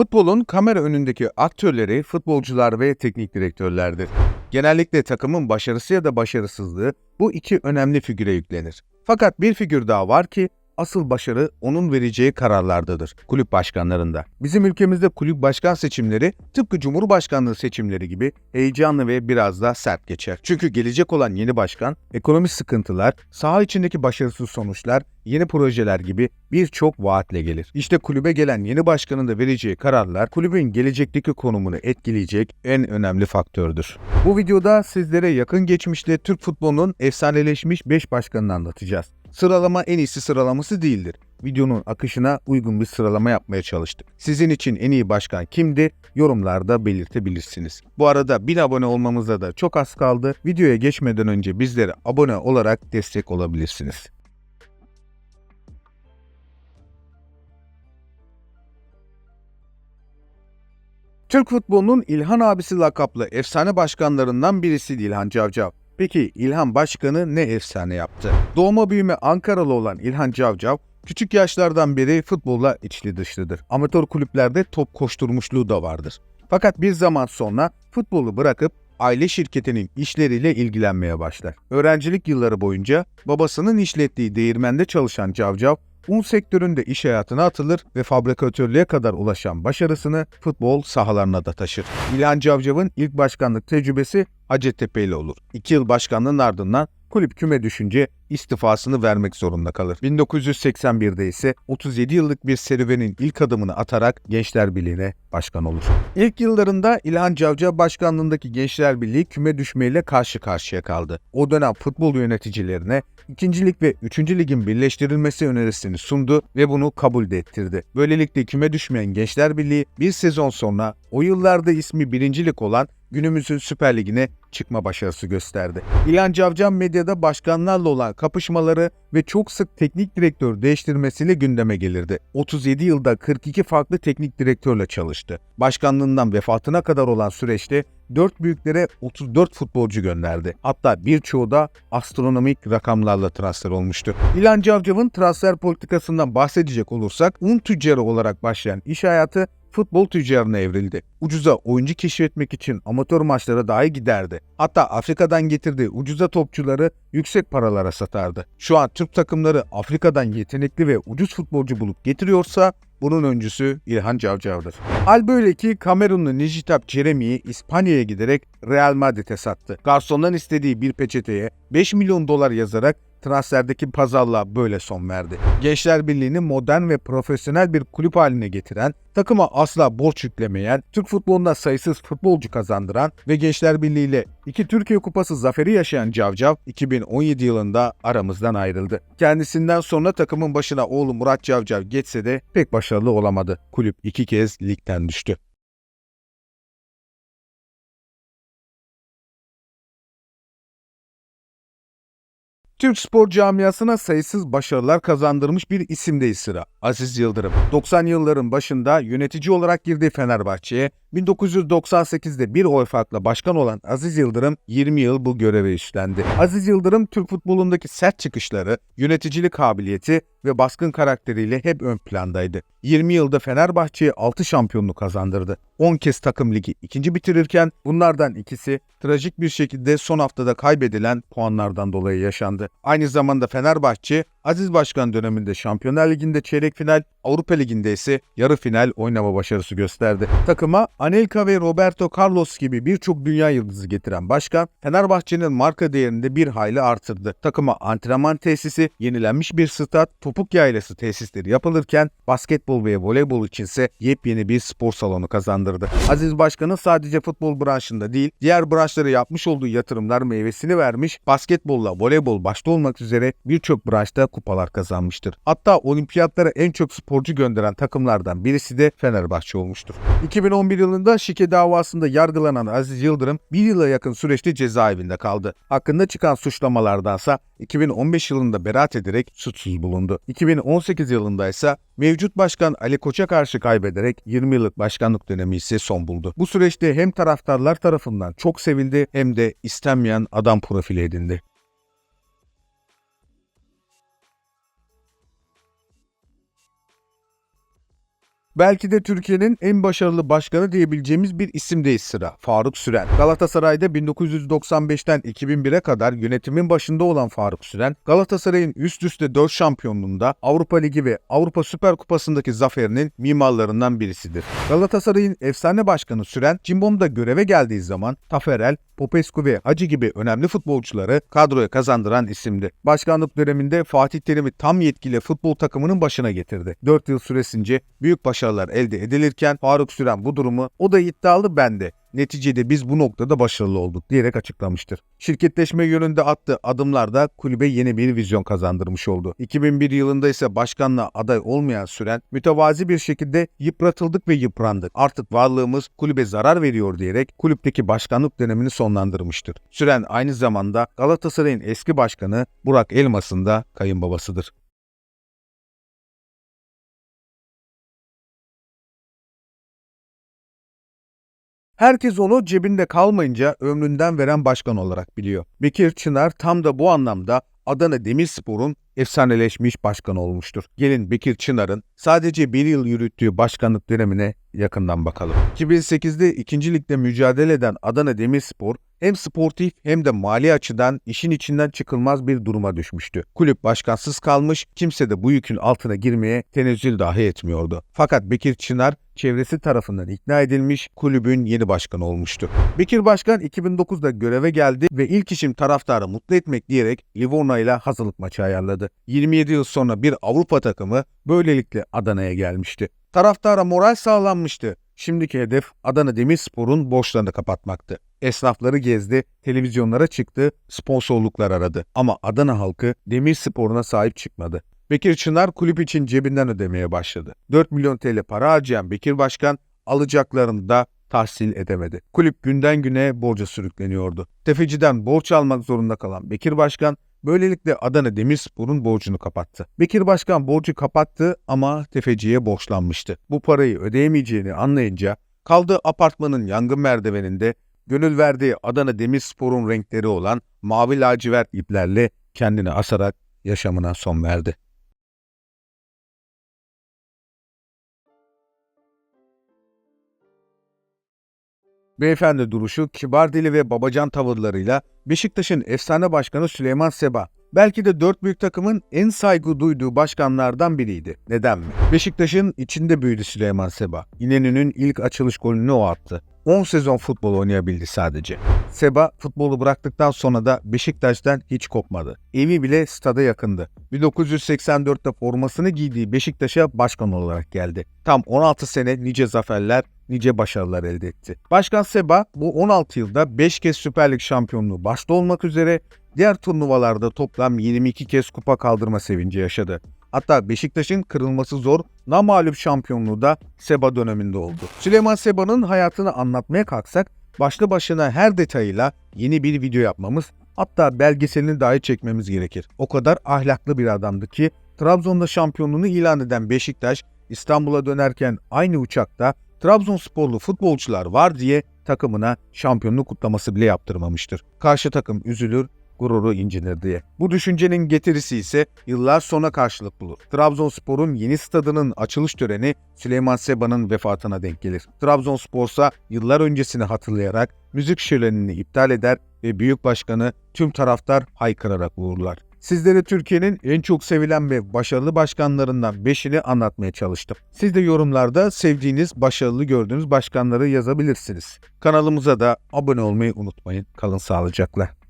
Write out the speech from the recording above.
Futbolun kamera önündeki aktörleri futbolcular ve teknik direktörlerdir. Genellikle takımın başarısı ya da başarısızlığı bu iki önemli figüre yüklenir. Fakat bir figür daha var ki asıl başarı onun vereceği kararlardadır. Kulüp başkanlarında. Bizim ülkemizde kulüp başkan seçimleri tıpkı Cumhurbaşkanlığı seçimleri gibi heyecanlı ve biraz da sert geçer. Çünkü gelecek olan yeni başkan, ekonomik sıkıntılar, saha içindeki başarısız sonuçlar, yeni projeler gibi birçok vaatle gelir. İşte kulübe gelen yeni başkanın da vereceği kararlar kulübün gelecekteki konumunu etkileyecek en önemli faktördür. Bu videoda sizlere yakın geçmişte Türk futbolunun efsaneleşmiş 5 başkanını anlatacağız. Sıralama en iyisi sıralaması değildir. Videonun akışına uygun bir sıralama yapmaya çalıştık. Sizin için en iyi başkan kimdi? Yorumlarda belirtebilirsiniz. Bu arada 1000 abone olmamıza da çok az kaldı. Videoya geçmeden önce bizlere abone olarak destek olabilirsiniz. Türk futbolunun İlhan abisi lakaplı efsane başkanlarından birisi İlhan Cavcav. Peki İlhan Başkanı ne efsane yaptı? Doğma büyüme Ankaralı olan İlhan Cavcav, küçük yaşlardan beri futbolla içli dışlıdır. Amatör kulüplerde top koşturmuşluğu da vardır. Fakat bir zaman sonra futbolu bırakıp aile şirketinin işleriyle ilgilenmeye başlar. Öğrencilik yılları boyunca babasının işlettiği değirmende çalışan Cavcav, un sektöründe iş hayatına atılır ve fabrikatörlüğe kadar ulaşan başarısını futbol sahalarına da taşır. İlhan Cavcav'ın ilk başkanlık tecrübesi Hacettepe ile olur. İki yıl başkanlığın ardından kulüp küme düşünce istifasını vermek zorunda kalır. 1981'de ise 37 yıllık bir serüvenin ilk adımını atarak Gençler Birliği'ne başkan olur. İlk yıllarında İlhan Cavcav başkanlığındaki Gençler Birliği küme düşmeyle karşı karşıya kaldı. O dönem futbol yöneticilerine 2. lig ve 3. ligin birleştirilmesi önerisini sundu ve bunu kabul de ettirdi. Böylelikle küme düşmeyen Gençler Birliği bir sezon sonra o yıllarda ismi 1. lig olan günümüzün Süper Ligi'ne çıkma başarısı gösterdi. İlhan Cavcav medyada başkanlarla olan kapışmaları ve çok sık teknik direktör değiştirmesiyle gündeme gelirdi. 37 yılda 42 farklı teknik direktörle çalıştı. Başkanlığından vefatına kadar olan süreçte 4 büyüklere 34 futbolcu gönderdi. Hatta birçoğu da astronomik rakamlarla transfer olmuştu. İlhan Cavcav'ın transfer politikasından bahsedecek olursak un tüccarı olarak başlayan iş hayatı futbol tüccarına evrildi. Ucuza oyuncu keşfetmek için amatör maçlara dahi giderdi. Hatta Afrika'dan getirdiği ucuza topçuları yüksek paralara satardı. Şu an Türk takımları Afrika'dan yetenekli ve ucuz futbolcu bulup getiriyorsa bunun öncüsü İlhan Cavcav'dır. Hal böyle ki Kamerunlu Nijitap Jeremy'yi İspanya'ya giderek Real Madrid'e sattı. Garsondan istediği bir peçeteye 5 milyon dolar yazarak transferdeki pazarlığa böyle son verdi. Gençler Birliği'ni modern ve profesyonel bir kulüp haline getiren, takıma asla borç yüklemeyen, Türk futbolunda sayısız futbolcu kazandıran ve Gençler Birliği ile iki Türkiye Kupası zaferi yaşayan Cavcav 2017 yılında aramızdan ayrıldı. Kendisinden sonra takımın başına oğlu Murat Cavcav geçse de pek başarılı olamadı. Kulüp iki kez ligden düştü. Türk spor camiasına sayısız başarılar kazandırmış bir isimdeyiz sıra. Aziz Yıldırım. 90 yılların başında yönetici olarak girdiği Fenerbahçe'ye 1998'de bir oy farkla başkan olan Aziz Yıldırım 20 yıl bu görevi üstlendi. Aziz Yıldırım Türk futbolundaki sert çıkışları, yöneticilik kabiliyeti ve baskın karakteriyle hep ön plandaydı. 20 yılda Fenerbahçe'ye 6 şampiyonluk kazandırdı. 10 kez takım ligi ikinci bitirirken bunlardan ikisi trajik bir şekilde son haftada kaybedilen puanlardan dolayı yaşandı. Aynı zamanda Fenerbahçe Aziz Başkan döneminde Şampiyonlar Ligi'nde çeyrek final, Avrupa Ligi'nde ise yarı final oynama başarısı gösterdi. Takıma Anelka ve Roberto Carlos gibi birçok dünya yıldızı getiren başkan, Fenerbahçe'nin marka değerini de bir hayli artırdı. Takıma antrenman tesisi, yenilenmiş bir stat, topuk yaylası tesisleri yapılırken basketbol ve voleybol içinse yepyeni bir spor salonu kazandırdı. Aziz Başkan'ın sadece futbol branşında değil, diğer branşlara yapmış olduğu yatırımlar meyvesini vermiş, basketbolla voleybol başta olmak üzere birçok branşta kupalar kazanmıştır. Hatta olimpiyatlara en çok sporcu gönderen takımlardan birisi de Fenerbahçe olmuştur. 2011 yılında şike davasında yargılanan Aziz Yıldırım bir yıla yakın süreçte cezaevinde kaldı. Hakkında çıkan suçlamalardansa 2015 yılında beraat ederek suçsuz bulundu. 2018 yılında ise mevcut başkan Ali Koç'a karşı kaybederek 20 yıllık başkanlık dönemi ise son buldu. Bu süreçte hem taraftarlar tarafından çok sevildi hem de istenmeyen adam profili edindi. Belki de Türkiye'nin en başarılı başkanı diyebileceğimiz bir isimdeyiz sıra. Faruk Süren. Galatasaray'da 1995'ten 2001'e kadar yönetimin başında olan Faruk Süren, Galatasaray'ın üst üste 4 şampiyonluğunda Avrupa Ligi ve Avrupa Süper Kupası'ndaki zaferinin mimarlarından birisidir. Galatasaray'ın efsane başkanı Süren, Cimbom'da göreve geldiği zaman Taferel, Popescu ve Hacı gibi önemli futbolcuları kadroya kazandıran isimdi. Başkanlık döneminde Fatih Terim'i tam yetkiyle futbol takımının başına getirdi. 4 yıl süresince büyük başarılar elde edilirken Faruk Süren bu durumu o da iddialı bende. Neticede biz bu noktada başarılı olduk diyerek açıklamıştır. Şirketleşme yönünde attığı adımlar da kulübe yeni bir vizyon kazandırmış oldu. 2001 yılında ise başkanlığa aday olmayan Süren mütevazi bir şekilde yıpratıldık ve yıprandık. Artık varlığımız kulübe zarar veriyor diyerek kulüpteki başkanlık dönemini sonlandırmıştır. Süren aynı zamanda Galatasaray'ın eski başkanı Burak Elmas'ın da kayınbabasıdır. Herkes onu cebinde kalmayınca ömründen veren başkan olarak biliyor. Bekir Çınar tam da bu anlamda Adana Demirspor'un efsaneleşmiş başkanı olmuştur. Gelin Bekir Çınar'ın sadece bir yıl yürüttüğü başkanlık dönemine yakından bakalım. 2008'de 2. Lig'de mücadele eden Adana Demirspor hem sportif hem de mali açıdan işin içinden çıkılmaz bir duruma düşmüştü. Kulüp başkansız kalmış, kimse de bu yükün altına girmeye tenezzül dahi etmiyordu. Fakat Bekir Çınar çevresi tarafından ikna edilmiş, kulübün yeni başkanı olmuştu. Bekir Başkan 2009'da göreve geldi ve ilk işim taraftarı mutlu etmek diyerek Livorno ile hazırlık maçı ayarladı. 27 yıl sonra bir Avrupa takımı böylelikle Adana'ya gelmişti. Taraftara moral sağlanmıştı. Şimdiki hedef Adana Demirspor'un borçlarını kapatmaktı. Esnafları gezdi, televizyonlara çıktı, sponsorluklar aradı. Ama Adana halkı Demirspor'una sahip çıkmadı. Bekir Çınar kulüp için cebinden ödemeye başladı. 4 milyon TL para harcayan Bekir Başkan alacaklarını da tahsil edemedi. Kulüp günden güne borca sürükleniyordu. Tefeciden borç almak zorunda kalan Bekir Başkan böylelikle Adana Demirspor'un borcunu kapattı. Bekir Başkan borcu kapattı ama tefeciye borçlanmıştı. Bu parayı ödeyemeyeceğini anlayınca kaldığı apartmanın yangın merdiveninde gönül verdiği Adana Demirspor'un renkleri olan mavi lacivert iplerle kendini asarak yaşamına son verdi. Beyefendi duruşu, kibar dili ve babacan tavırlarıyla Beşiktaş'ın efsane başkanı Süleyman Seba belki de dört büyük takımın en saygı duyduğu başkanlardan biriydi. Neden mi? Beşiktaş'ın içinde büyüdü Süleyman Seba. İnönü'nün ilk açılış golünü o attı. 10 sezon futbol oynayabildi sadece. Seba futbolu bıraktıktan sonra da Beşiktaş'tan hiç kopmadı. Evi bile stada yakındı. 1984'te formasını giydiği Beşiktaş'a başkan olarak geldi. Tam 16 sene nice zaferler, nice başarılar elde etti. Başkan Seba bu 16 yılda 5 kez Süper Lig şampiyonluğu başta olmak üzere diğer turnuvalarda toplam 22 kez kupa kaldırma sevinci yaşadı. Hatta Beşiktaş'ın kırılması zor namağlup şampiyonluğu da Seba döneminde oldu. Süleyman Seba'nın hayatını anlatmaya kalksak başlı başına her detayıyla yeni bir video yapmamız hatta belgeselini dahi çekmemiz gerekir. O kadar ahlaklı bir adamdı ki Trabzon'da şampiyonluğunu ilan eden Beşiktaş İstanbul'a dönerken aynı uçakta Trabzonsporlu futbolcular var diye takımına şampiyonluk kutlaması bile yaptırmamıştır. Karşı takım üzülür, gururu incinir diye. Bu düşüncenin getirisi ise yıllar sonra karşılık bulur. Trabzonspor'un yeni stadının açılış töreni Süleyman Seba'nın vefatına denk gelir. Trabzonspor'sa yıllar öncesini hatırlayarak müzik şölenini iptal eder ve büyük başkanı tüm taraftar haykırarak uğurlar. Sizlere Türkiye'nin en çok sevilen ve başarılı başkanlarından 5'ini anlatmaya çalıştım. Siz de yorumlarda sevdiğiniz, başarılı gördüğünüz başkanları yazabilirsiniz. Kanalımıza da abone olmayı unutmayın. Kalın sağlıcakla.